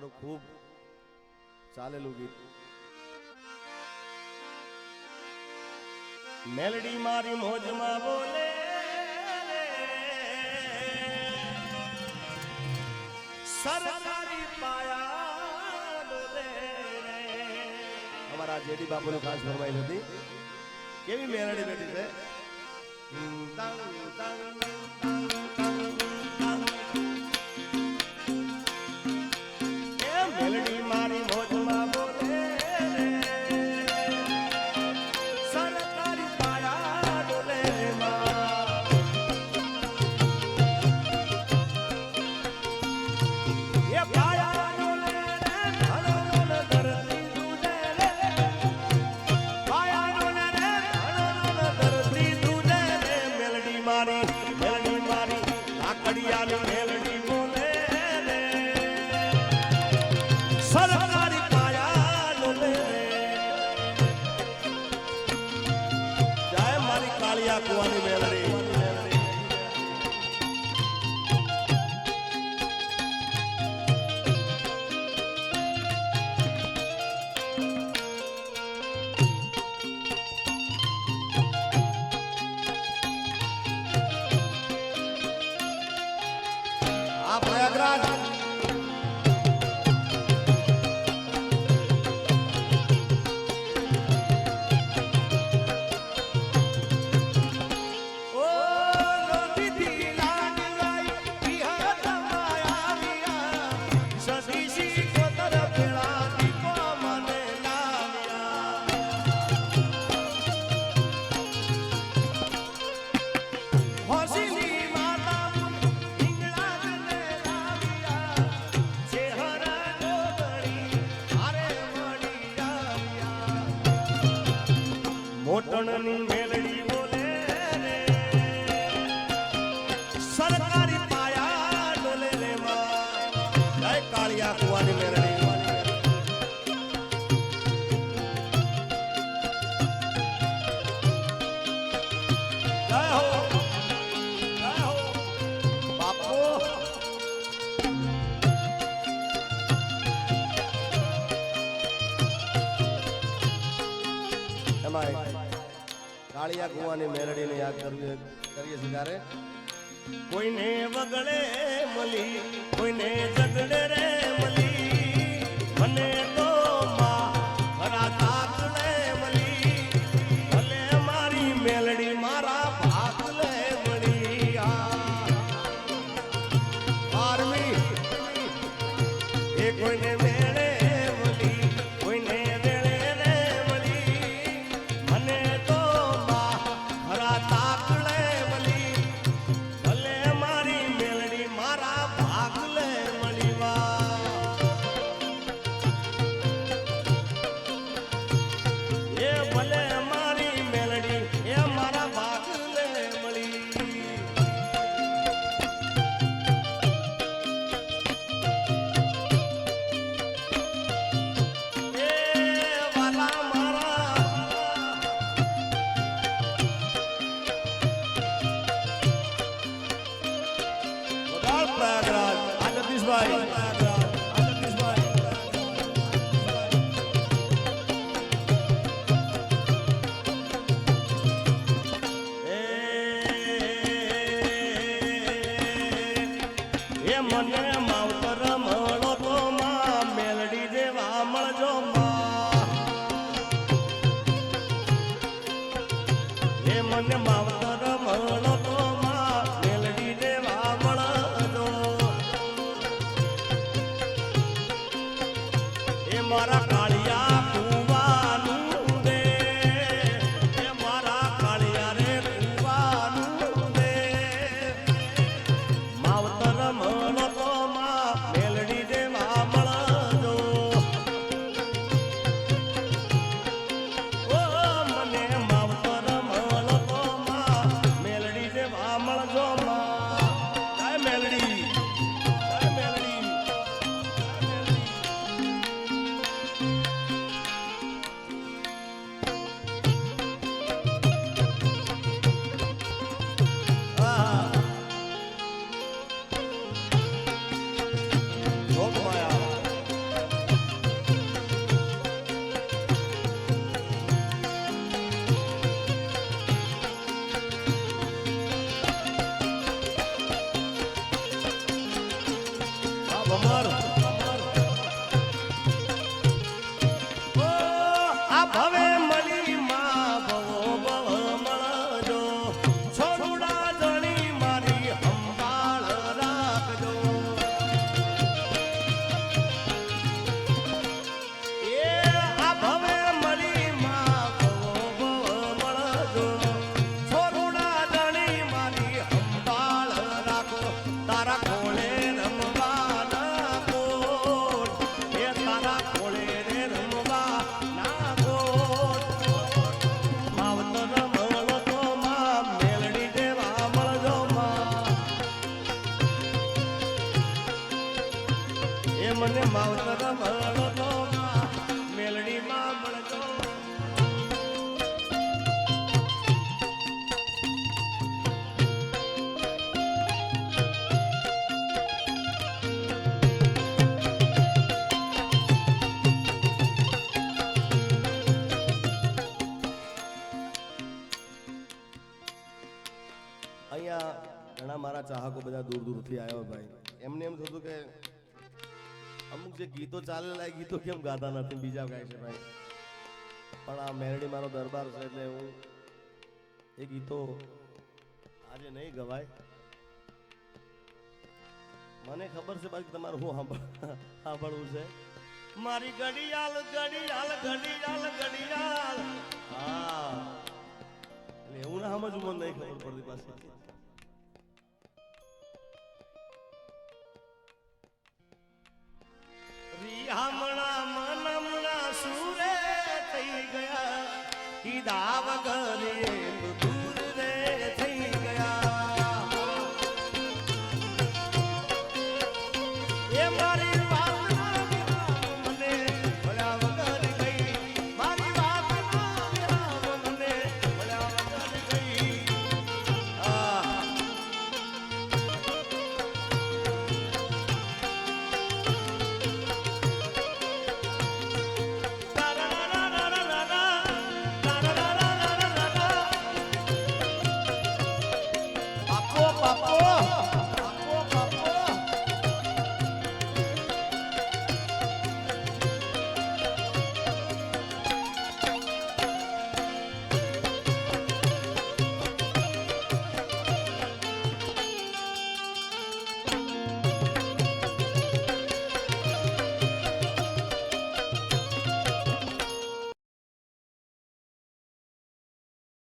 મારું ખૂબ ચાલેલું ગીત. મેલડી મારી મોજમાં બોલે સરકારી પાયા અમારા જેડી બાપુનું ખાસ ફરમાઈ હતી. કેવી મેલડી બેઠી છે? responsibility. responsibility. સરકારી પાયા ડોલે રેવા કાળિયા કુવાની મેરણી કાળિયા કુવાની મેલડીને યાદ કરવી કરીએ છીએ ત્યારે. કોઈને વગળે મળી કોઈને ઝગડે રે મળી. મને તો કોઈને મેળે ભાઈ. મારા કાળિયા. અહીંયા ઘણા મારા ચાહકો બધા દૂર દૂરથી આવ્યા ભાઈ. એમને એમ થતું કે અમુક જે ગીતો ચાલેલા એ ગીતો કેમ ગાતા નથી? બીજા ગાય છે ભાઈ. પણ આ મેરડી મારો દરબાર છે એટલે હું એ ગીતો આજે નહીં ગવાય. મને ખબર છે બાકી તમારે હું સાંભળ, સાંભળવું છે. મારી ઘડિયાળ ઘડિયાળ ઘડિયાળ ઘડિયાળ. હા. એટલે એવું ના સમજવું, મને નહીં ખબર પડતી પાછી. કીધા વગરે